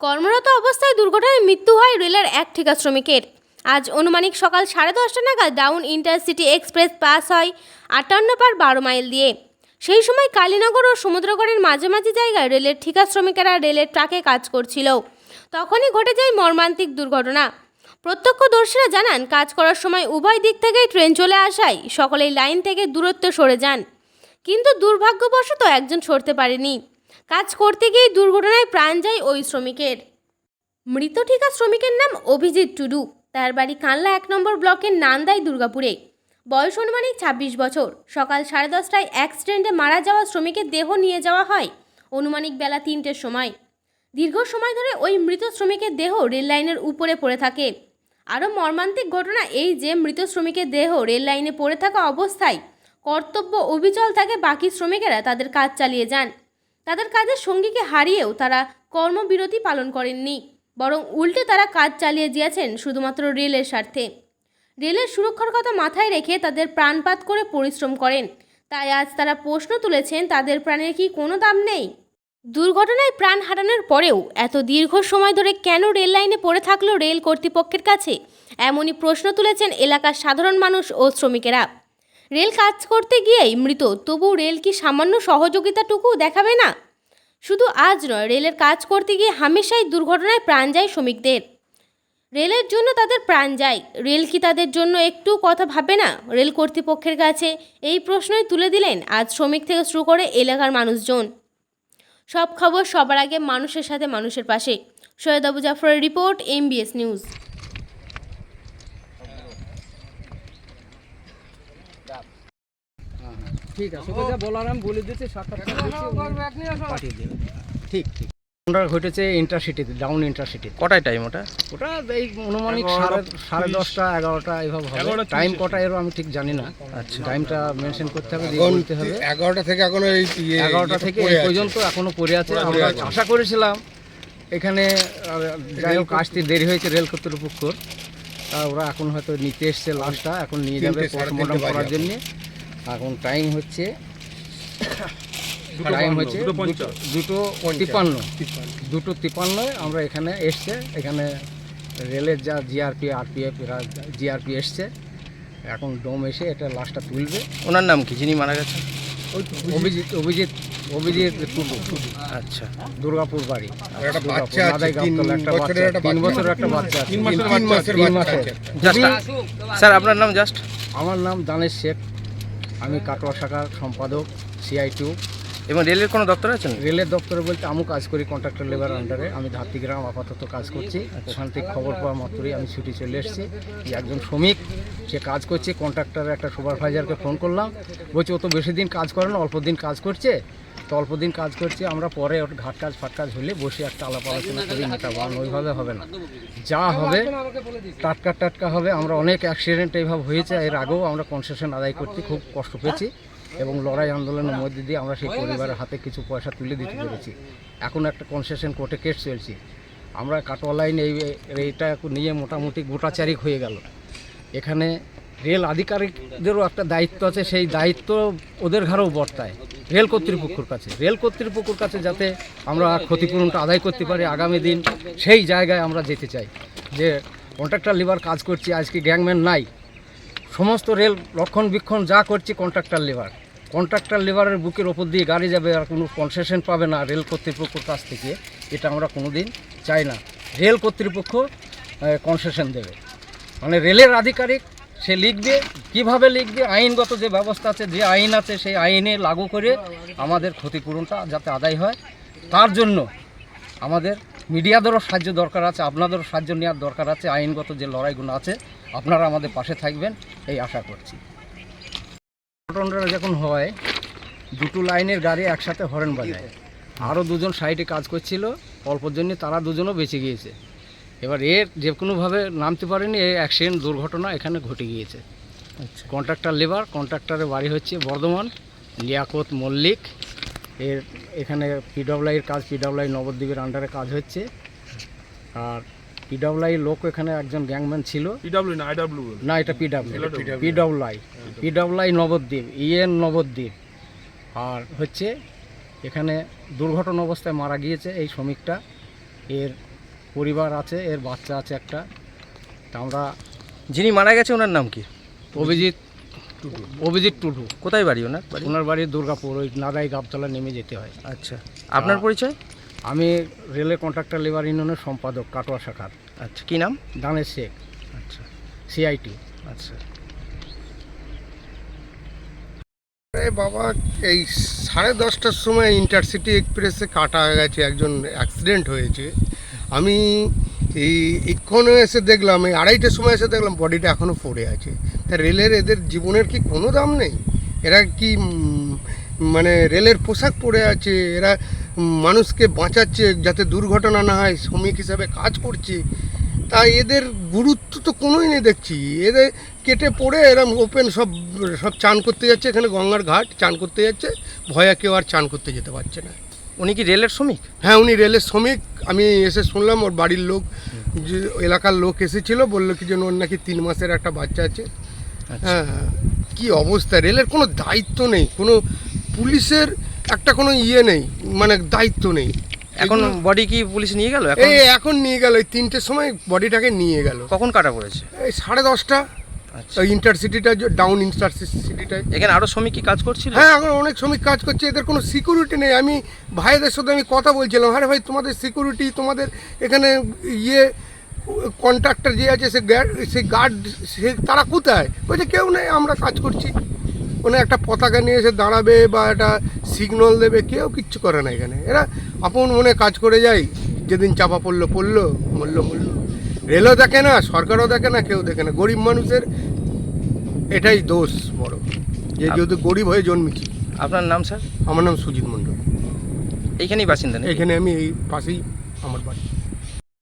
কর্মরত অবস্থায় দুর্ঘটনায় মৃত্যু হয় রেলের এক ঠিকা শ্রমিকের। আজ অনুমানিক সকাল সাড়ে দশটা নাগাদ ডাউন ইন্টারসিটি এক্সপ্রেস পাস হয় আটান্ন পার বারো মাইল দিয়ে। সেই সময় কালীনগর ও সমুদ্রগড়ের মাঝামাঝি জায়গায় রেলের ঠিকা শ্রমিকেরা রেলের ট্রাকে কাজ করছিল। তখনই ঘটে যায় মর্মান্তিক দুর্ঘটনা। প্রত্যক্ষদর্শীরা জানান, কাজ করার সময় উভয় দিক থেকেই ট্রেন চলে আসায় সকলেই লাইন থেকে দূরত্ব সরে যান। কিন্তু দুর্ভাগ্যবশত একজন সরতে পারেনি। কাজ করতে গিয়ে দুর্ঘটনায় প্রাণ যায় ওই শ্রমিকের। মৃত ঠিকা শ্রমিকের নাম অভিজিৎ টুডু। তার বাড়ি কানলা এক নম্বর ব্লকের নান্দাই, দুর্গাপুরে। বয়স অনুমানিক ছাব্বিশ বছর। সকাল সাড়ে দশটায় অ্যাক্সিডেন্টে মারা যাওয়া শ্রমিকের দেহ নিয়ে যাওয়া হয় অনুমানিক বেলা তিনটের সময়। দীর্ঘ সময় ধরে ওই মৃত শ্রমিকের দেহ রেল লাইনের উপরে পড়ে থাকে। আরও মর্মান্তিক ঘটনা এই যে মৃত শ্রমিকের দেহ রেল লাইনে পড়ে থাকা অবস্থায় কর্তব্য অবিচল থাকে বাকি শ্রমিকেরা তাদের কাজ চালিয়ে যান। তাদের কাজের সঙ্গীকে হারিয়েও তারা কর্মবিরতি পালন করেননি, বরং উল্টে তারা কাজ চালিয়ে গিয়েছেন শুধুমাত্র রেলের স্বার্থে। রেলের সুরক্ষার কথা মাথায় রেখে তাদের প্রাণপাত করে পরিশ্রম করেন। তাই আজ তারা প্রশ্ন তুলেছেন, তাদের প্রাণের কি কোনো দাম নেই? দুর্ঘটনায় প্রাণ হারানোর পরেও এত দীর্ঘ সময় ধরে কেন রেল লাইনে পড়ে থাকল রেল কর্তৃপক্ষের কাছে? এমনই প্রশ্ন তুলেছেন এলাকার সাধারণ মানুষ ও শ্রমিকেরা। রেল কাজ করতে গিয়েই মৃত, তবু রেল কি সামান্য সহযোগিতাটুকু দেখাবে না? শুধু আজ নয়, রেলের কাজ করতে গিয়ে হামেশাই দুর্ঘটনায় প্রাণ যায় শ্রমিকদের। রেলের জন্য তাদের প্রাণ যায়। রেল কি তাদের জন্য একটু কথা ভাবে না? রেল কর্তৃপক্ষের কাছে এই প্রশ্নই তুলে দিলেন আজ শ্রমিক থেকে শুরু করে এলাকার মানুষজন। সব খবর সবার আগে মানুষের সাথে মানুষের পাশে। সৈয়দ আবু জাফরের রিপোর্ট, এমবিএস নিউজ। ঠিক আছে ওকে যা বলার আমি বলে দিচ্ছি সাক্ষাৎকার পাঠিয়ে দেবে ঠিক ঠিক। ঘটনাটা ঘটেছে ইন্টারসিটিতে ডাউন ইন্টারসিটিতে কটায় টাইম ওটা? ওটা এই অনুমানিক সাড়ে সাড়ে দশটা এগারোটা এইভাবে হবে। টাইম কটা এরও আমি ঠিক জানি না। আচ্ছা। টাইমটা মেনশন করতে হবে দিয়ে বলতে হবে। এগারোটা থেকে এখনও এই ইয়ে এগারোটা থেকে এই পর্যন্ত এখনও পড়ে আছে। আমরা আশা করেছিলাম এখানে যাই হোক আসতে দেরি হয়েছে রেল কর্তৃপক্ষ। তা ওরা এখন হয়তো নিতে এসছে লাশটা এখন নিয়ে যাবে পোস্টমর্টম করার জন্য। এখন টাইম হচ্ছে টাইম হচ্ছে দুটো- তিপ্পান্ন। দুটো তিপ্পান্নয় আমরা এখানে এসছে এখানে রেলের যা জিআরপি আরপিএফ এরা জিআরপি এসছে। এখন ডোম এসে এটা লাশটা তুলবে। ওনার নাম কি যিনি মারা গেছেন? অভিজিৎ। অভিজিৎ অভিজিৎ আচ্ছা। দুর্গাপুর বাড়ি। আর একটা বাচ্চা তিন বছরের একটা বাচ্চা। বছরের একটা বাচ্চা আছে। তিন মাসের। জাস্ট স্যার আপনার নাম জাস্ট? আমার নাম দানেশ শেখ। আমি কাটোয়া শাখার সম্পাদক সিআই টু এবং রেলের কোনো দপ্তর আছেন? রেলের দপ্তরে বলতে আমি কাজ করি কন্ট্রাক্টর লেবার আন্ডারে আমি ধাত্রীগ্রাম আপাতত কাজ করছি। ওখান থেকে খবর পাওয়া মাত্রই আমি ছুটি চলে এসেছি। যে একজন শ্রমিক সে কাজ করছে কন্ট্রাক্টরের একটা সুপারভাইজারকে ফোন করলাম। বলছি ও তো বেশি দিন কাজ করে না অল্প দিন কাজ করছে। তো অল্প দিন কাজ করছি, আমরা পরে ওর ঘাট কাজ, ফাট কাজ হলে বসে একটা আলাপ আলোচনা করি মেটাবো আর ওইভাবে হবে না। যা হবে, টাটকা টাটকা হবে। আমরা অনেক অ্যাক্সিডেন্ট এইভাবে হয়েছে, এর আগেও আমরা কনসেশন আদায় করতে খুব কষ্ট পেয়েছি এবং লড়াই আন্দোলনের মধ্যে দিয়ে আমরা সেই পরিবারের হাতে কিছু পয়সা তুলে দিতে পেরেছি। এখন একটা কনসেশন কোর্টে কেস চলছে। আমরা কাটোয়া লাইন এই, এইটা নিয়ে মোটামুটি গোটাচারিক হয়ে গেল। এখানে রেল আধিকারিকদেরও একটা দায়িত্ব আছে, সেই দায়িত্ব ওদের ঘাড়েও বর্তায়। রেল কর্তৃপক্ষের কাছে, রেল কর্তৃপক্ষের কাছে যাতে আমরা ক্ষতিপূরণটা আদায় করতে পারি আগামী দিন, সেই জায়গায় আমরা যেতে চাই। যে কন্ট্রাক্টর লিভার কাজ করছি, আজকে গ্যাংম্যান নাই। সমস্ত রেল রক্ষণবীক্ষণ যা করছি কন্ট্রাক্টর লেবার কন্ট্রাক্টর লেবারের বুকের ওপর দিয়ে গাড়ি যাবে আর কোনো কনসেশন পাবে না রেল কর্তৃপক্ষের কাছ থেকে। এটা আমরা কোনোদিন চাই না। রেল কর্তৃপক্ষ কনসেশন দেবে। মানে রেলের আধিকারিক সে লিখবে, কীভাবে লিখবে, আইনগত যে ব্যবস্থা আছে, যে আইন আছে, সেই আইনে লাগু করে আমাদের ক্ষতিপূরণটা যাতে আদায় হয়। তার জন্য আমাদের মিডিয়াদেরও সাহায্য দরকার আছে, আপনাদেরও সাহায্য নেওয়ার দরকার আছে, আইনগত যে লড়াইগুলো আছে, আপনারা আমাদের পাশে থাকবেন, এই আশা করছি। ঘটনাটা যখন হয়, দুটো লাইনের গাড়ি একসাথে হরেন বাজায়। আরও দুজন সাইডে কাজ করছিল, অল্পর জন্য তারা দুজনও বেঁচে গিয়েছে। এবার এর যে কোনোভাবে নামতে পারেনি এই অ্যাক্সিডেন্ট দুর্ঘটনা এখানে ঘটে গিয়েছে। কন্ট্রাক্টর লেবার কন্ট্রাক্টরের বাড়ি হচ্ছে বর্ধমান লিয়াকত মল্লিক। এর এখানে পিডব্লিউআইয়ের কাজ পিডব্লিউআই নবদ্বীপের আন্ডারে কাজ হচ্ছে। আর পিডব্লিউআই লোক এখানে একজন গ্যাংম্যান ছিল। পিডাব্লিউ না আইডাব্লিউ না এটা P W P W I P W I Nabadwip E N Nabadwip. আর হচ্ছে এখানে দুর্ঘটনা অবস্থায় মারা গিয়েছে এই শ্রমিকটা। এর পরিবার আছে এর বাচ্চা আছে একটা। তা আমরা যিনি মারা গেছে ওনার নাম কি? অভিজিৎ টুডু অভিজিৎ টুডু কোথায় বাড়ি ওনার ওনার বাড়ি দুর্গাপুর ওই নাদাই গাবতলা নেমে যেতে হয়। আচ্ছা। আপনার পরিচয়? আমি রেলের কন্ট্রাক্টর লেবার ইউনিয়নের সম্পাদক কাটোয়া শাখার। আচ্ছা কী নাম? দানের শেখ। আচ্ছা। সিআইটি। আচ্ছা। আরে বাবা এই সাড়ে দশটার সময় ইন্টারসিটি এক্সপ্রেসে কাটা গেছে একজন অ্যাক্সিডেন্ট হয়েছে। আমি এই এক্ষণে এসে দেখলাম, এই আড়াইটার সময় এসে দেখলাম বডিটা এখনও পড়ে আছে। তা রেলের এদের জীবনের কি কোনো দাম নেই? এরা কি মানে রেলের পোশাক পরে আছে, এরা মানুষকে বাঁচাচ্ছে যাতে দুর্ঘটনা না হয়, শ্রমিক হিসাবে কাজ করছে। তা এদের গুরুত্ব তো কোনোই নেই দেখছি। এদের কেটে পড়ে এরম ওপেন সব সব চান করতে যাচ্ছে, এখানে গঙ্গার ঘাট, চান করতে যাচ্ছে, ভয়া কেউ আর চান করতে যেতে পারছে না। উনি কি রেলের শ্রমিক? হ্যাঁ উনি রেলের শ্রমিক। আমি এসে শুনলাম ওর বাড়ির লোক যে এলাকার লোক এসেছিল বলল কি যেন ওর নাকি তিন মাসের একটা বাচ্চা আছে। আচ্ছা। হ্যাঁ কি অবস্থা? রেলের কোনো দায়িত্ব নেই কোনো পুলিশের একটা কোনো ইয়ে নেই মানে দায়িত্ব নেই। এখন বডি কি পুলিশ নিয়ে গেল এখন? এই এখন নিয়ে গেল এই তিনটের সময় বডিটাকে নিয়ে গেল। কখন কাটা পড়েছে? এই সাড়ে দশটা। ইন্টারসিটিটা ডাউন ইন্টারসিটিটায় এখানে আরও শ্রমিক কি কাজ করছিল? হ্যাঁ এখন অনেক শ্রমিক কাজ করছে এদের কোনো সিকিউরিটি নেই। আমি ভাইদের সাথে আমি কথা বলছিলাম আরে ভাই তোমাদের সিকিউরিটি তোমাদের এখানে ইয়ে কন্ট্রাক্টর যে আছে সে গার্ড সেই গার্ড সে তারা কোথায়? বলছে কেউ নেই আমরা কাজ করছি। কোনো একটা পতাকা নিয়ে এসে দাঁড়াবে বা একটা সিগন্যাল দেবে কেউ কিচ্ছু করে না এখানে। এরা আপন মনে কাজ করে যায় যেদিন চাপা পড়ল পড়ল মূল্য মূল্য রেলও দেখে না সরকারও দেখে না কেউ দেখে না। গরিব মানুষের এটাই দোষ বড়। যে যেহেতু গরিব হয়ে জন্মেছি। আপনার নাম স্যার? আমার নাম সুজিত মণ্ডল। এইখানেই বাসিন্দা? এখানে আমি এই পাশেই আমার বাড়ি।